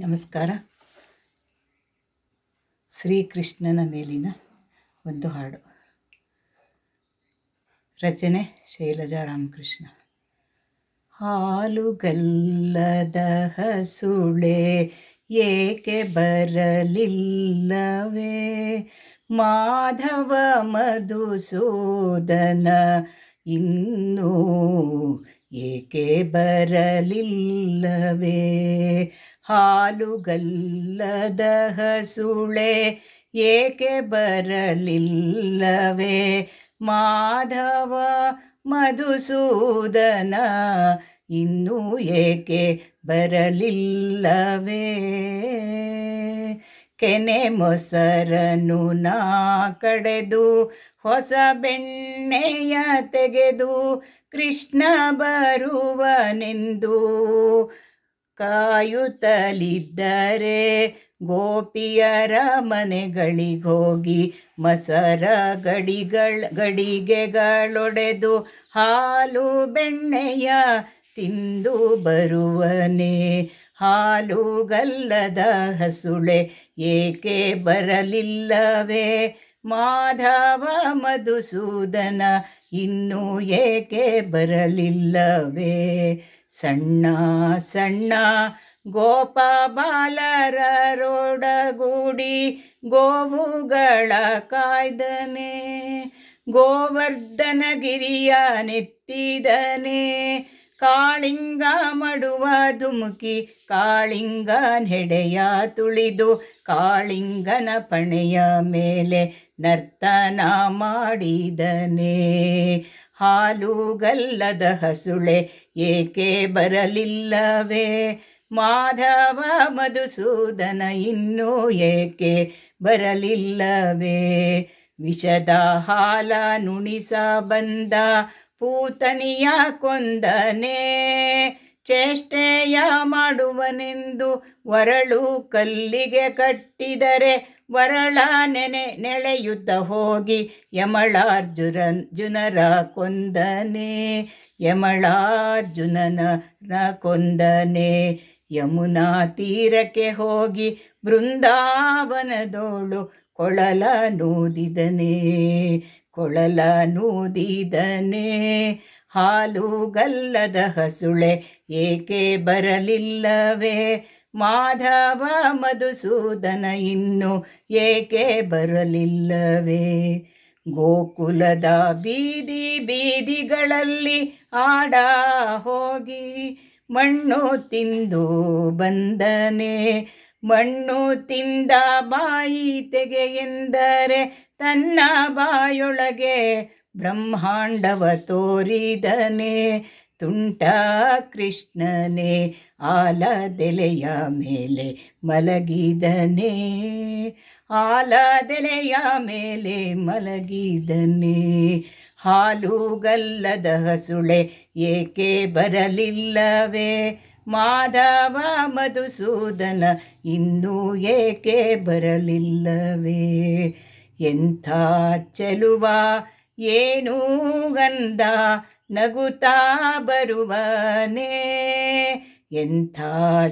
ನಮಸ್ಕಾರ. ಶ್ರೀಕೃಷ್ಣನ ಮೇಲಿನ ಒಂದು ಹಾಡು. ರಚನೆ ಶೈಲಜಾ ರಾಮಕೃಷ್ಣ. ಹಾಲುಗಲ್ಲದ ಹಸುಳೆ ಏಕೆ ಬರಲಿಲ್ಲವೇ? ಮಾಧವ ಮಧುಸೂದನ ಇನ್ನೂ ಏಕೆ ಬರಲಿಲ್ಲವೇ? ಹಾಲುಗಲ್ಲದ ಹಸುಳೆ ಏಕೆ ಬರಲಿಲ್ಲವೇ? ಮಾಧವ ಮಧುಸೂದನ ಇನ್ನೂ ಏಕೆ ಬರಲಿಲ್ಲವೇ? ಕೆನೆ ಮೊಸರನು ನಾ ಕಡೆದು, ಹೊಸ ಬೆಣ್ಣೆಯ ತೆಗೆದು, ಕೃಷ್ಣ ಬರುವನೆಂದು ಕಾಯುತ್ತಲಿದ್ದರೆ ಗೋಪಿಯರ ಮನೆಗಳಿಗೋಗಿ ಮಸರ ಗಡಿಗಳ ಗಡಿಗೆಗಳೊಡೆದು ಹಾಲು ಬೆಣ್ಣೆಯ ತಿಂದು ಬರುವನೆ. ಹಾಲುಗಲ್ಲದ ಹಸುಳೆ ಏಕೆ ಬರಲಿಲ್ಲವೇ? ಮಾಧವ ಮಧುಸೂದನ ಇನ್ನೂ ಏಕೆ ಬರಲಿಲ್ಲವೇ? ಸಣ್ಣ ಸಣ್ಣ ಗೋಪಾಲರೊಡಗೂಡಿ ಗೋವುಗಳ ಕಾಯ್ದನೆ, ಗೋವರ್ಧನಗಿರಿಯ ನೆತ್ತಿದನೆ. ಕಾಳಿಂಗ ಮಡುವ ಧುಮುಕಿ, ಕಾಳಿಂಗ ಹೆಡೆಯ ತುಳಿದು ಕಾಳಿಂಗನ ಪಣೆಯ ಮೇಲೆ ನರ್ತನ ಮಾಡಿದನೆ. ಹಾಲುಗಲ್ಲದ ಹಸುಳೆ ಏಕೆ ಬರಲಿಲ್ಲವೇ? ಮಾಧವ ಮಧುಸೂದನ ಇನ್ನೂ ಏಕೆ ಬರಲಿಲ್ಲವೇ? ವಿಷದ ಹಾಲ ನುಣಿಸ ಬಂದ ಪೂತನಿಯ ಕೊಂದನೆ, ಚೇಷ್ಟೆಯ ಮಾಡುವನೆಂದು ವರಳು ಕಲ್ಲಿಗೆ ಕಟ್ಟಿದರೆ ವರಳ ನೆನೆ ನೆಳೆಯುತ್ತ ಹೋಗಿ ಯಮಳಾರ್ಜುನ ಜುನರ ಕೊಂದನೆ, ಯಮಳಾರ್ಜುನನ ಕೊಂದನೆ. ಯಮುನಾ ತೀರಕ್ಕೆ ಹೋಗಿ ಬೃಂದಾವನದೋಳು ಕೊಳಲ ನೂದಿದನೆ ಕೊಳಲ ನೂದಿದನೆ. ಹಾಲುಗಲ್ಲದ ಹಸುಳೆ ಏಕೆ ಬರಲಿಲ್ಲವೇ? ಮಾಧವ ಮಧುಸೂದನ ಇನ್ನು ಏಕೆ ಬರಲಿಲ್ಲವೇ? ಗೋಕುಲದ ಬೀದಿ ಬೀದಿಗಳಲ್ಲಿ ಆಡ ಹೋಗಿ ಮಣ್ಣು ತಿಂದು ಬಂದನೆ. ಮಣ್ಣು ತಿಂದ ಬಾಯಿ ಎಂದರೆ ತನ್ನ ಬಾಯೊಳಗೆ ಬ್ರಹ್ಮಾಂಡವ ತೋರಿದನೆ. ತುಂಟ ಕೃಷ್ಣನೇ, ಆಲದೆಲೆಯ ಮೇಲೆ ಮಲಗಿದನೆ, ಆಲದೆಲೆಯ ಮೇಲೆ ಮಲಗಿದನೆ. ಹಾಲುಗಲ್ಲದ ಹಸುಳೆ ಏಕೆ ಬರಲಿಲ್ಲವೇ? ಮಾಧವ ಮಧುಸೂದನ ಇನ್ನೂ ಏಕೆ ಬರಲಿಲ್ಲವೇ? ಎಂಥ ಚೆಲುವ, ಏನೂ ಗಂಧ ನಗುತ್ತಾ ಬರುವನೇ, ಎಂಥ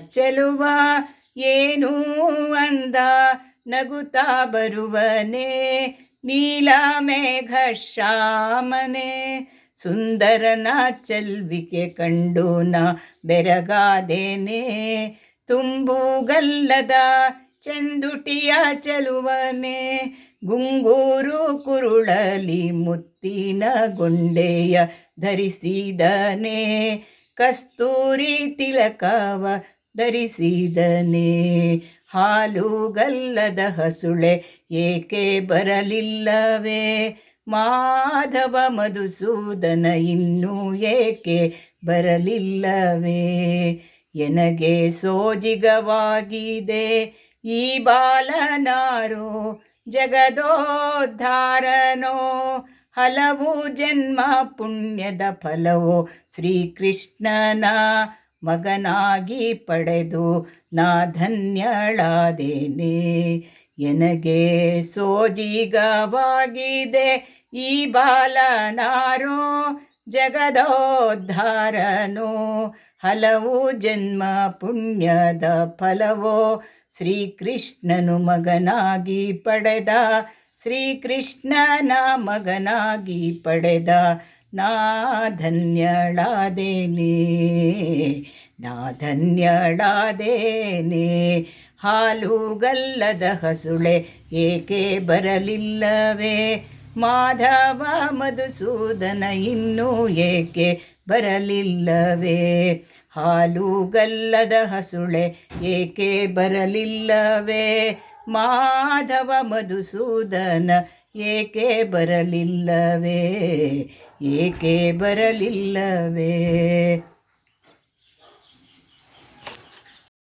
ಚೆಲುವ ಏನೂ ಅಂದ. ನಗುತ್ತಾ ಬರುವನೇ, ನೀಲ ಮೇಘ ಶ್ಯಾಮನೆ, ಸುಂದರನ ಚೆಲ್ವಿಕೆ ಕಂಡು ನಾ ಬೆರಗಾದೇನೆ. ತುಂಬುಗಲ್ಲದ ಚೆಂದುಟಿಯ ಚೆಲುವನೆ ಗುಂಗೂರು ಕುರುಳಲಿ ಮುತ್ತಿನ ಗೊಂಡೆಯ ಧರಿಸಿದನೆ, ಕಸ್ತೂರಿ ತಿಲಕವ ಧರಿಸಿದನೆ. ಹಾಲುಗಲ್ಲದ ಹಸುಳೆ ಏಕೆ ಬರಲಿಲ್ಲವೇ? ಮಾಧವ ಮಧುಸೂದನ ಇನ್ನೂ ಏಕೆ ಬರಲಿಲ್ಲವೇ? ಎನಗೆ ಸೋಜಿಗವಾಗಿದೆ ಈ ಬಾಲನಾರೋ ಜಗದೋದ್ಧಾರನೋ, ಹಲವು ಜನ್ಮ ಪುಣ್ಯದ ಫಲವೋ, ಶ್ರೀಕೃಷ್ಣನ ಮಗನಾಗಿ ಪಡೆದು ನಾ ಧನ್ಯಳಾದೇನೆ. ಎನಗೆ ಸೋಜಿಗವಾಗಿದೆ ಈ ಬಾಲನಾರೋ, ಜಗದೋದ್ಧಾರನೋ, ಹಲವು ಜನ್ಮ ಪುಣ್ಯದ ಫಲವೋ ಶ್ರೀಕೃಷ್ಣನು ಮಗನಾಗಿ ಪಡೆದ ಶ್ರೀಕೃಷ್ಣನ ಮಗನಾಗಿ ಪಡೆದ ನಾ ಧನ್ಯಳಾದೇನೆ ನಾ ಧನ್ಯಳಾದೇನೆ ಹಾಲುಗಲ್ಲದ ಹಸುಳೆ ಏಕೆ ಬರಲಿಲ್ಲವೇ? ಮಾಧವ ಮಧುಸೂದನ ಇನ್ನೂ ಏಕೆ ಬರಲಿಲ್ಲವೇ? ಹಾಲುಗಲ್ಲದ ಹಸುಳೆ ಏಕೆ ಬರಲಿಲ್ಲವೇ? ಮಾಧವ ಮಧುಸೂದನ ಏಕೆ ಬರಲಿಲ್ಲವೇ? ಏಕೆ ಬರಲಿಲ್ಲವೇ?